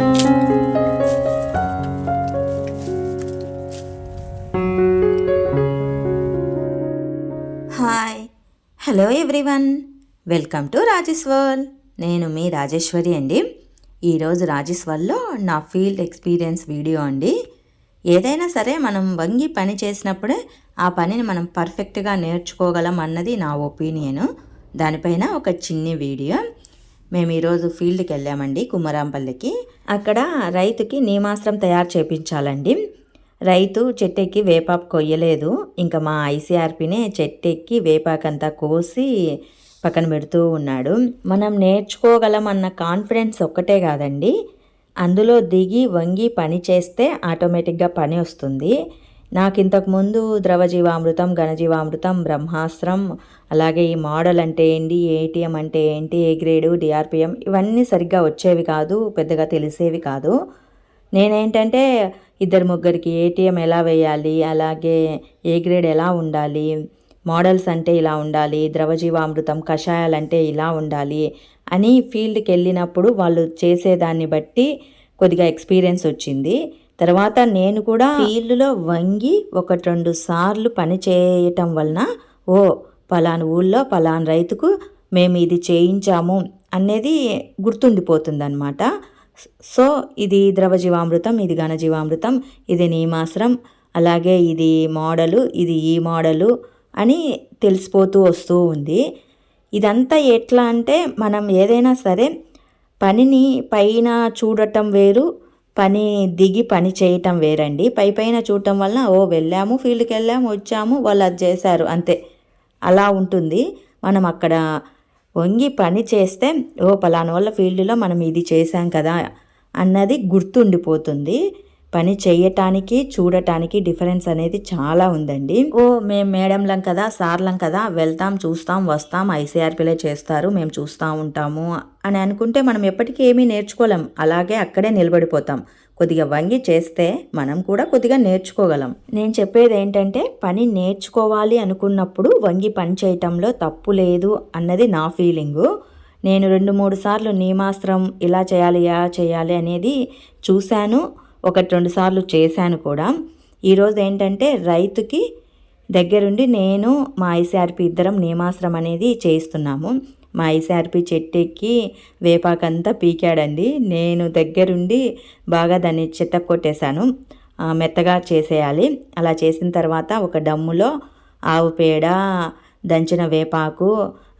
Hi hello everyone welcome to Rajesh world నేను మీ రాజేశ్వరి అండి. ఈరోజు రాజేష్ వాల్లో నా ఫీల్డ్ ఎక్స్పీరియన్స్ వీడియో అండి. ఏదైనా సరే మనం వంగి పని చేసినప్పుడే ఆ పనిని మనం పర్ఫెక్ట్గా నేర్చుకోగలం అన్నది నా ఒపీనియను దానిపైన ఒక చిన్ని వీడియో మేము ఈరోజు ఫీల్డ్కి వెళ్ళామండి కుమ్మరాంపల్లికి. అక్కడ రైతుకి నియమాస్త్రం తయారు చేపించాలండి. రైతు చెట్టెక్కి వేపాకు కొయ్యలేదు. ఇంకా మా ఐసీఆర్పీనే చెట్టెక్కి వేపాకంతా కోసి పక్కన పెడుతూ ఉన్నాడు. మనం నేర్చుకోగలం అన్న కాన్ఫిడెన్స్ ఒక్కటే కాదండి. అందులో దిగి వంగి పని చేస్తే ఆటోమేటిక్గా పని వస్తుంది. నాకు ఇంతకుముందు ద్రవజీవామృతం ఘనజీవామృతం బ్రహ్మాస్త్రం అలాగే ఈ మోడల్ అంటే ఏంటి ఏటీఎం అంటే ఏంటి ఏ గ్రేడు డిఆర్పిఎం ఇవన్నీ సరిగ్గా వచ్చేవి కాదు పెద్దగా తెలిసేవి కాదు. నేనేంటంటే ఇద్దరు ముగ్గురికి ఏటీఎం ఎలా వేయాలి అలాగే ఏ గ్రేడ్ ఎలా ఉండాలి మోడల్స్ అంటే ఇలా ఉండాలి ద్రవజీవామృతం కషాయాలంటే ఇలా ఉండాలి అని ఫీల్డ్కి వెళ్ళినప్పుడు వాళ్ళు చేసేదాన్ని బట్టి కొద్దిగా ఎక్స్పీరియన్స్ వచ్చింది. తర్వాత నేను కూడా ఫీల్డ్లో వంగి ఒకటి రెండు సార్లు పని చేయటం వలన ఓ పలాను ఊళ్ళో పలాను రైతుకు మేము ఇది చేయించాము అనేది గుర్తుండిపోతుందన్నమాట. సో ఇది ద్రవజీవామృతం ఇది ఘనజీవామృతం ఇది నీమాశ్రం అలాగే ఇది మోడలు ఇది ఈ మోడలు అని తెలిసిపోతూ వస్తూ ఉంది. ఇదంతా ఎట్లా అంటే మనం ఏదైనా సరే పనిని పైన చూడటం వేరు పని దిగి పని చేయటం వేరండి. పై పైన చూడటం వల్ల ఓ వెళ్ళాము ఫీల్డ్కి వెళ్ళాము వచ్చాము వాళ్ళు అది చేశారు అంతే. అలా ఉంటుంది. మనం అక్కడ వంగి పని చేస్తే ఓ పలానా వల్ల ఫీల్డ్లో మనం ఇది చేశాం కదా అన్నది గుర్తుండిపోతుంది. పని చేయటానికి చూడటానికి డిఫరెన్స్ అనేది చాలా ఉందండి. ఓ మేము మేడంలం కదా సార్లం కదా వెళ్తాం చూస్తాం వస్తాం ఐసీఆర్పీలే చేస్తారు మేము చూస్తూ ఉంటాము అని అనుకుంటే మనం ఎప్పటికీ ఏమీ నేర్చుకోలేం. అలాగే అక్కడే నిలబడిపోతాం. కొద్దిగా వంగి చేస్తే మనం కూడా కొద్దిగా నేర్చుకోగలం. నేను చెప్పేది ఏంటంటే పని నేర్చుకోవాలి అనుకున్నప్పుడు వంగి పని చేయటంలో తప్పు లేదు అన్నది నా ఫీలింగు. నేను రెండు మూడు సార్లు నియమాస్త్రం ఇలా చేయాలి ఇలా చేయాలి అనేది చూశాను. ఒకటి రెండు సార్లు చేశాను కూడా. ఈరోజు ఏంటంటే రైతుకి దగ్గరుండి నేను మా ఐసీఆర్పి ఇద్దరం నియమాస్త్రం అనేది చేయిస్తున్నాము. మా ఐసీఆర్పి చెట్టెక్కి వేపాకంతా పీకాడండి. నేను దగ్గరుండి బాగా దాన్ని చెత్త కొట్టేశాను. మెత్తగా చేసేయాలి. అలా చేసిన తర్వాత ఒక డమ్ములో ఆవు పేడ దంచిన వేపాకు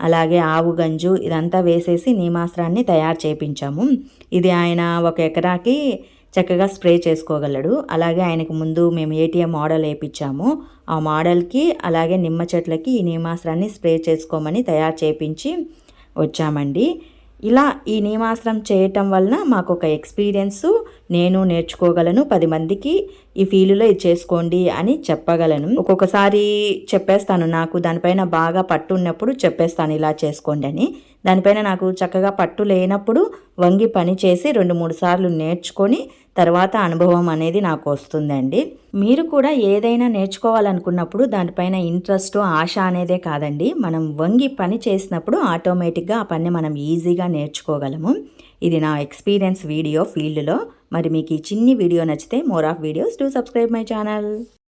అలాగే ఆవు గంజు ఇదంతా వేసేసి నీమాస్త్రాన్ని తయారు చేయించాము ఇది ఆయన ఒక ఎకరాకి చక్కగా స్ప్రే చేసుకోగలడు. అలాగే ఆయనకు ముందు మేము ఏటీఎం మోడల్ వేయించాము ఆ మోడల్కి అలాగే నిమ్మ చెట్లకి ఈ నియమాస్త్రాన్ని స్ప్రే చేసుకోమని తయారు చేపించి వచ్చామండి. ఇలా ఈ నియమాసనం చేయటం వలన మాకు ఒక ఎక్స్పీరియన్సు. నేను నేర్చుకోగలను పది మందికి. ఈ ఫీల్డ్లో ఇది చేసుకోండి అని చెప్పగలను. ఒక్కొక్కసారి చెప్పేస్తాను నాకు దానిపైన బాగా పట్టు ఉన్నప్పుడు చెప్పేస్తాను ఇలా చేసుకోండి అని. దానిపైన నాకు చక్కగా పట్టు లేనప్పుడు వంగి పని చేసి రెండు మూడు సార్లు నేర్చుకొని తర్వాత అనుభవం అనేది నాకు వస్తుందండి. మీరు కూడా ఏదైనా నేర్చుకోవాలనుకున్నప్పుడు దానిపైన ఇంట్రెస్ట్ ఆశ అనేదే కాదండి. మనం వంగి పని చేసినప్పుడు ఆటోమేటిక్గా ఆ పని మనం ఈజీగా నేర్చుకోగలము. ఇది నా ఎక్స్పీరియన్స్ వీడియో ఫీల్డ్లో. మరి మీకు ఈ చిన్ని వీడియో నచ్చితే more of videos to subscribe my channel.